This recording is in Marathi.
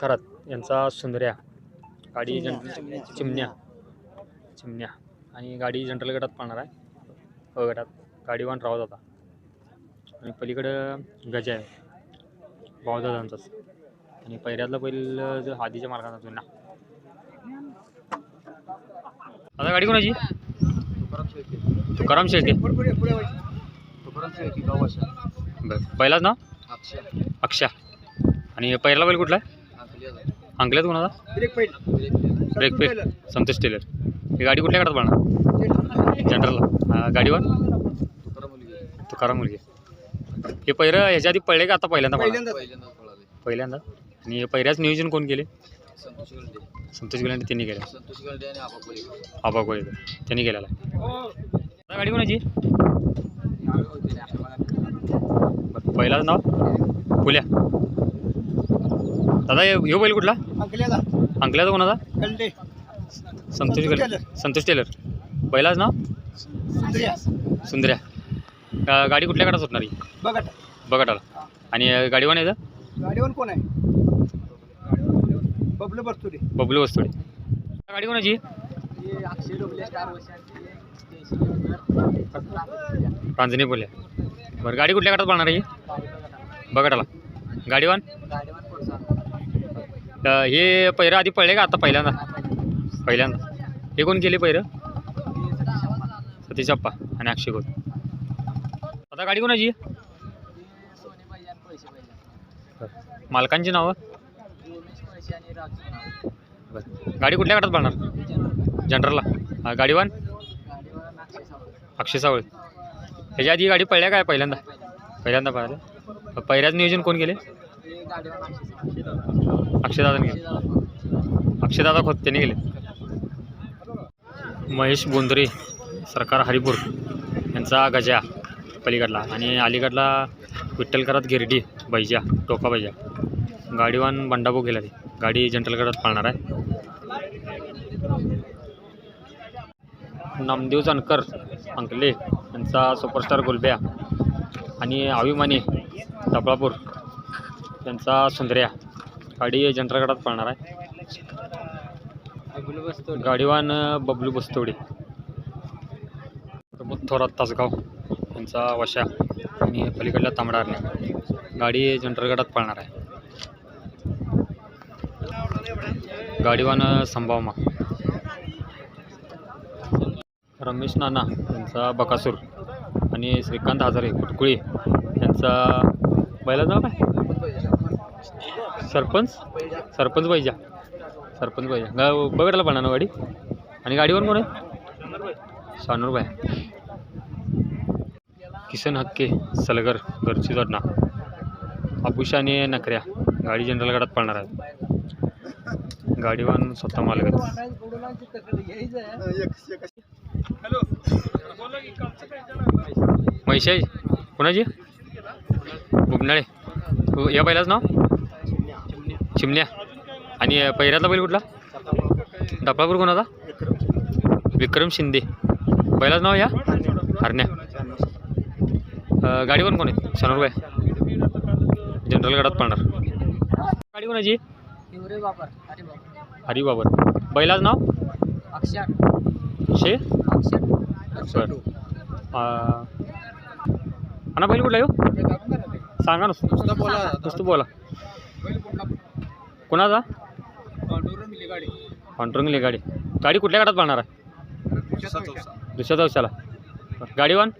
खरात यांचा सुंदर्या गाडी जनरल चिमण्या. चिमण्या. आणि गाडी जनरल गटात पाहणार आहे. अ गटात गाडीवान रावत होता आणि पलीकडं गजा आहे. भावदादांचाच आणि पहिल्यातला पहिलं जो आधीच्या मार्गाचा जुना आता गाडी कोणाची? तुकाराम शेळके. बरं. पहिलाच ना अक्षा आणि पहिला बैल कुठला आहे? अंकल्यात कोणाचा ब्रेक पे संतोष टेलर. ही गाडी कुठल्या गाडात पाहणार जनरलला. गाडीवर? तुकाराम मुलगी. हे पहिलं ह्याच्या आधी पळले का आता पहिल्यांदा पाहणार? पहिल्यांदा? आणि हे पहिल्याच नियोजन कोण केले? संतोष गुलांडे त्यांनी केलं. आबा कोळे. त्यांनी केलेला गाडी कोणाची? पहिलाच नाव? फुल्या दादा हे बैल कुठला? अंकल्याचा. कोणाचा? संतोष संतोष टेलर. पहिलाच नाव? सुंदर्या. गा- गाडी कुठल्या गाडात सुटणार ही? बघा बघाटाला आणि अं, गाडीवान यायचं गाडीवर कोण आहे? बबलू बसतुरे बबलू वस्तुडे गाडी कोणाची? अक्षय डोबले रांजणी बोलल्या बरं गाडी कुठल्या गाडात पाहणार आहे बघाटाला गाडीवान? हे पहिरं आधी पळले का आता पहिल्यांदा? पहिल्यांदा. हे कोण केले पहिरं? सतीश अप्पा आणि अक्षय गोत आता गाडी कोणाची? मालकांची नावं? बरं. गाडी कुठल्या गाडात पाहणार जनरलला. गाडीवान अक्षय सावळे. ह्याच्या आधी गाडी पळल्या काय पहिल्यांदा? पहिल्यांदा पाहिलं पहिल्याच नियोजन कोण केले? अक्षयदादा गेले अक्षयदादा खोत त्यांनी गेले. महेश बोंद्रे सरकार हरिपूर यांचा गजा पलीकडला आणि अलीकडला विठ्ठलकरात गिरडी बैजा टोका बैजा. गाडीवान बंडाबो गेला ते गाडी जंटलगडात पाळणार आहे. नामदेव जानकर अंकले यांचा सुपरस्टार गुलब्या आणि अभिमानी डबळापूर त्यांचा सुंदर्या. गाडी जनरलगडात पळणार आहे. गाडीवान बबलू बस्तोडे. प्रमोद थोरात तासगाव यांचा वशा. आणि पलीकडल्या तांबडारने गाडी जनरलगडात पळणार आहे. गाडीवान संभावमा रमेश नाना यांचा बकासूर. आणि श्रीकांत हजारे कुटकुळी यांचा बैला. जाऊ काय सरपंच? सरपंच बैजा सरपंच गा बघायला पाहणार ना गाडी? आणि गाडीवर कोण आहे? शानूर बाय किसन हक्के सलगर घरची जोडणा. आपुषा आणि नखऱ्या गाडी जनरल गाडात पाळणार आहे. गाडीवान स्वतः मालकच. म्हैशाई कोणाची? बुबनाळे हो, या बैलाच नाव? चिमण्या. आणि अ, पहिल्यातला बैल कुठला? डफळापूर कोणाचा? विक्रम शिंदे. बैलाच नाव या? हरण्या. गाडी पण कोण आहे? शनोर जनरल गाडात पाळणार. गाडी कोणाची? हरी बाबर बैलाच नाव? अक्षय शे? बरं. आणा बैल कुठला येऊ सांगा नुसतं बोला. नुसतं बोला. कोणाचा? गाडी. पांडुरंगली गाडी. गाडी कुठल्या गाडात पाळणार आहे? दुसऱ्या दिवसाला गाडीवान